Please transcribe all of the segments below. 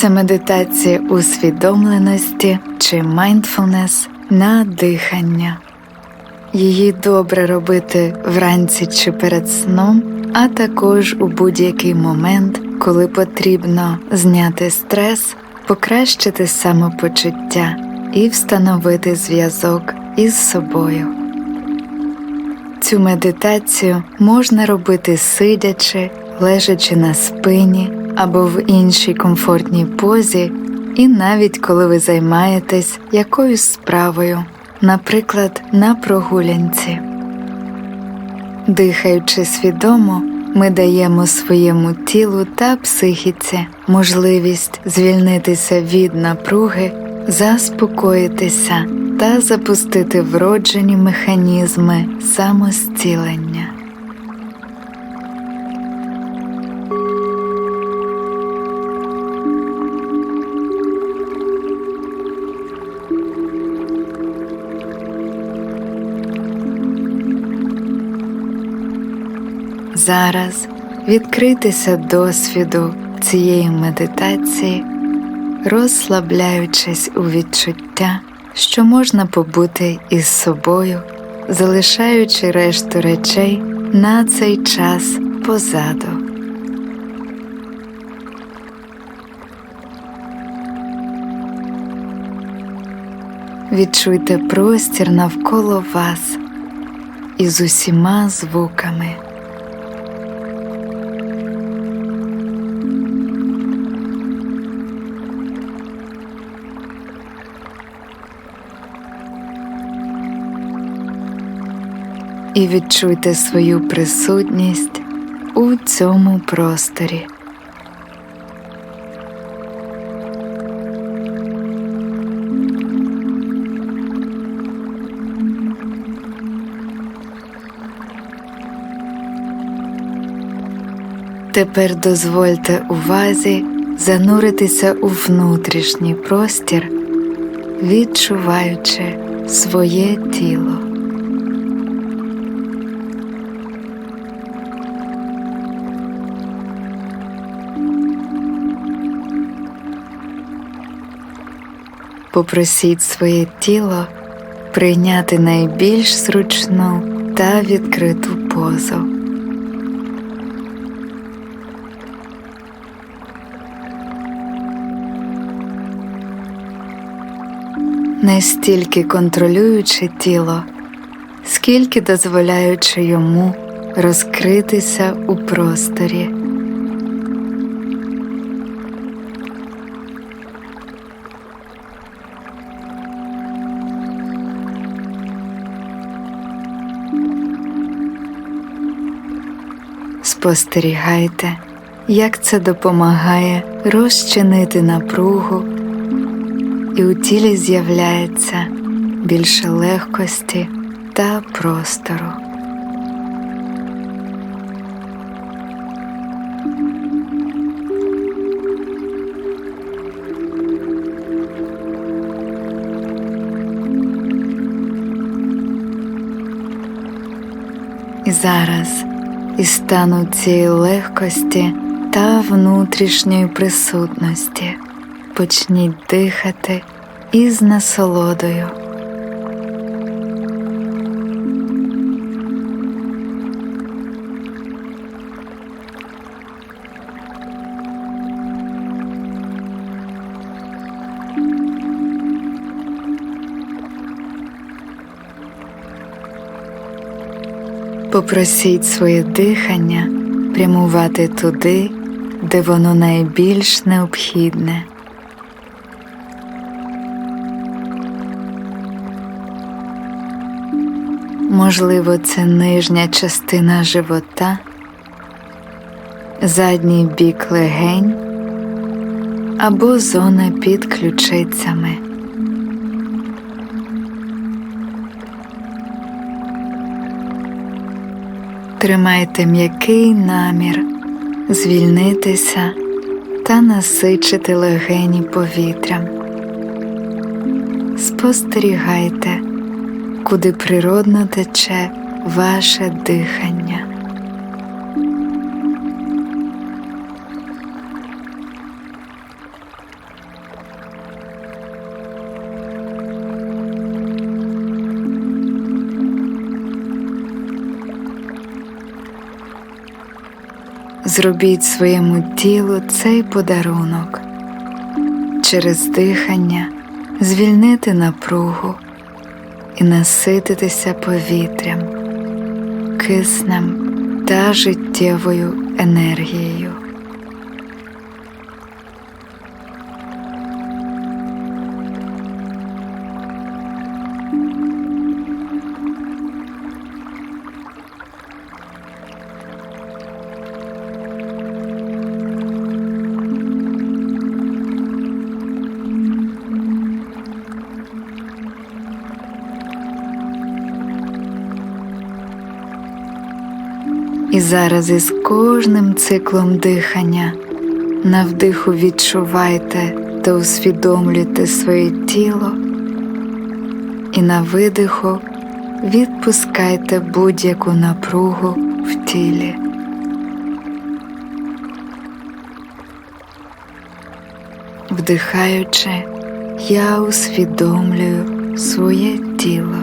Це медитація усвідомленості чи mindfulness на дихання. Її добре робити вранці чи перед сном, а також у будь-який момент, коли потрібно зняти стрес, покращити самопочуття і встановити зв'язок із собою. Цю медитацію можна робити сидячи, лежачи на спині або в іншій комфортній позі, і навіть коли ви займаєтесь якоюсь справою, наприклад, на прогулянці. Дихаючи свідомо, ми даємо своєму тілу та психіці можливість звільнитися від напруги, заспокоїтися та запустити вроджені механізми самостілення. Зараз відкритися досвіду цієї медитації, розслабляючись у відчуття, що можна побути із собою, залишаючи решту речей на цей час позаду. Відчуйте простір навколо вас із усіма звуками. І відчуйте свою присутність у цьому просторі. Тепер дозвольте увазі зануритися у внутрішній простір, відчуваючи своє тіло. Попросіть своє тіло прийняти найбільш зручну та відкриту позу. Не стільки контролюючи тіло, скільки дозволяючи йому розкритися у просторі. Спостерігайте, як це допомагає розчинити напругу, і у тілі з'являється більше легкості та простору. Зараз із стану цієї легкості та внутрішньої присутності почніть дихати із насолодою. Попросіть своє дихання прямувати туди, де воно найбільш необхідне. Можливо, це нижня частина живота, задній бік легень або зона під ключицями. Тримайте м'який намір звільнитися та насичити легені повітрям. Спостерігайте, куди природно тече ваше дихання. Зробіть своєму тілу цей подарунок через дихання звільнити напругу і насититися повітрям, киснем та життєвою енергією. Зараз із кожним циклом дихання на вдиху відчувайте та усвідомлюйте своє тіло, і на видиху відпускайте будь-яку напругу в тілі. Вдихаючи, я усвідомлюю своє тіло.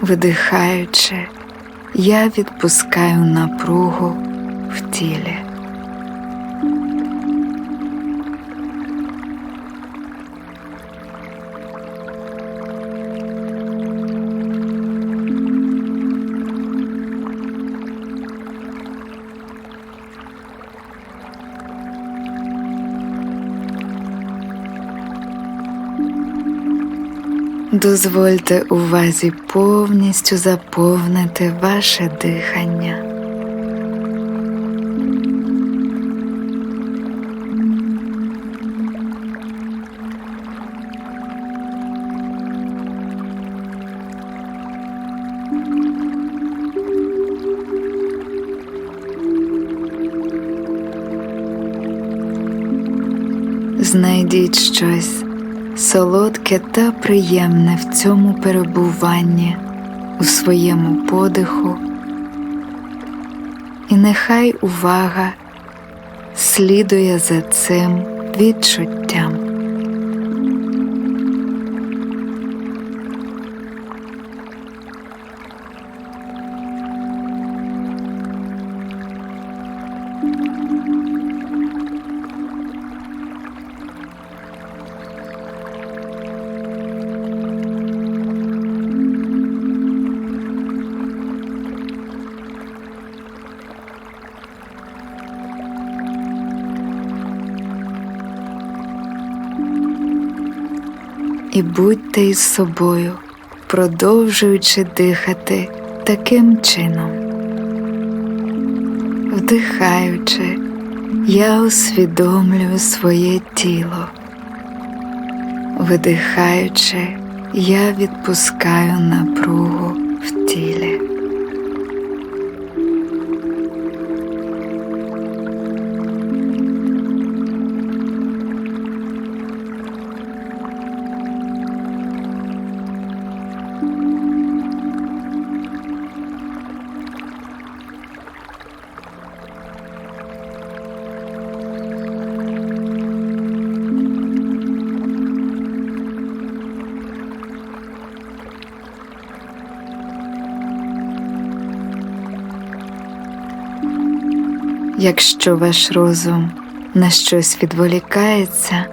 Видихаючи, я відпускаю напругу в тілі. Дозвольте увазі повністю заповнити ваше дихання. Знайдіть щось солодке та приємне в цьому перебуванні у своєму подиху, і нехай увага слідує за цим відчуттям. І будьте із собою, продовжуючи дихати таким чином. Вдихаючи, я усвідомлюю своє тіло. Видихаючи, я відпускаю напругу в тілі. Якщо ваш розум на щось відволікається,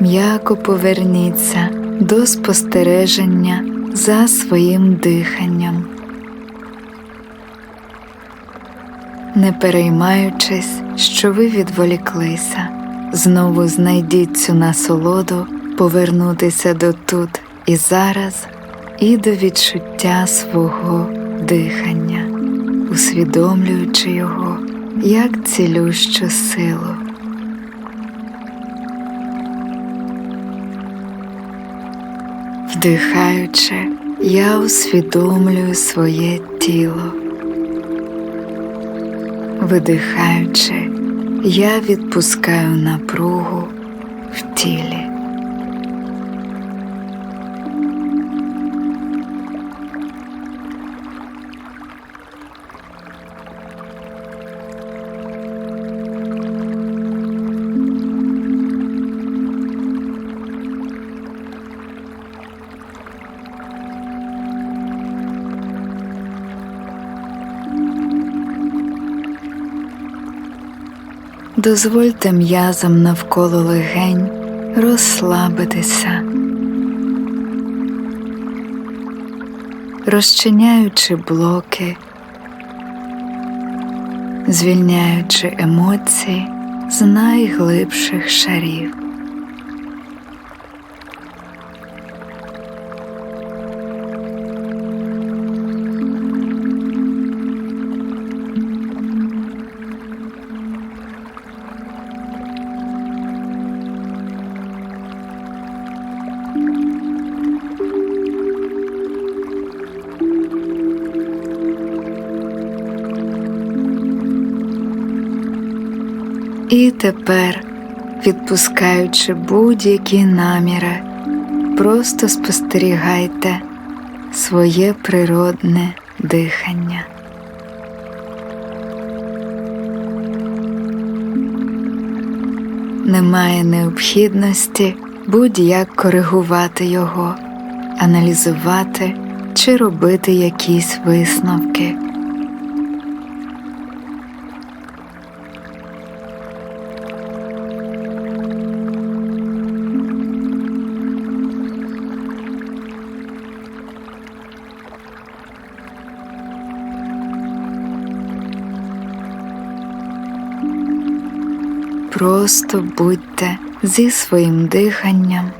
м'яко поверніться до спостереження за своїм диханням, не переймаючись, що ви відволіклися, знову знайдіть цю насолоду повернутися до тут і зараз, і до відчуття свого дихання, усвідомлюючи його як цілющу силу. Вдихаючи, я усвідомлюю своє тіло. Видихаючи, я відпускаю напругу в тілі. Дозвольте м'язам навколо легень розслабитися, розчиняючи блоки, звільняючи емоції з найглибших шарів. І тепер, відпускаючи будь-які наміри, просто спостерігайте своє природне дихання. Немає необхідності будь-як коригувати його, аналізувати чи робити якісь висновки. Просто будьте зі своїм диханням,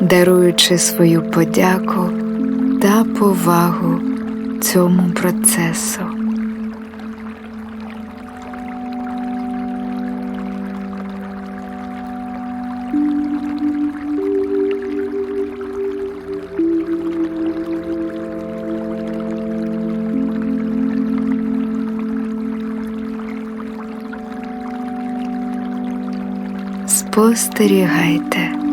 даруючи свою подяку та повагу цьому процесу. Спостерігайте.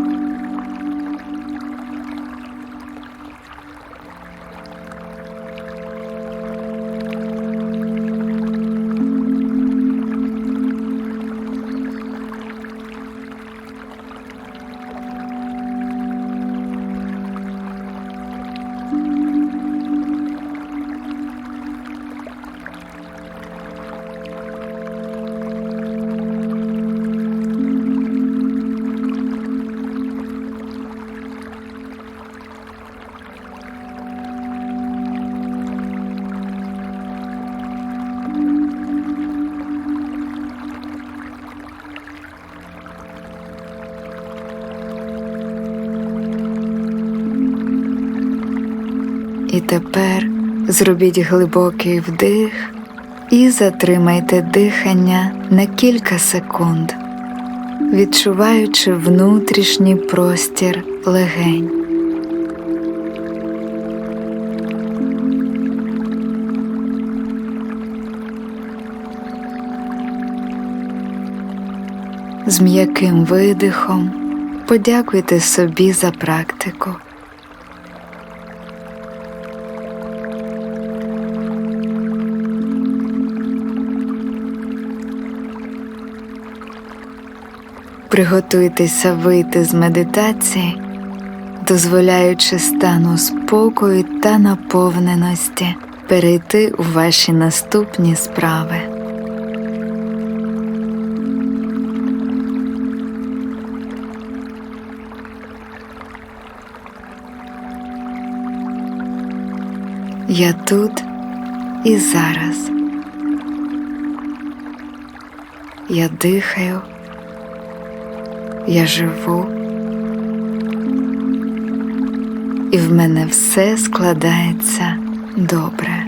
І тепер зробіть глибокий вдих і затримайте дихання на кілька секунд, відчуваючи внутрішній простір легень. З м'яким видихом подякуйте собі за практику. Приготуйтеся вийти з медитації, дозволяючи стану спокою та наповненості перейти у ваші наступні справи. Я тут і зараз. Я дихаю. Я живу, і в мене все складається добре.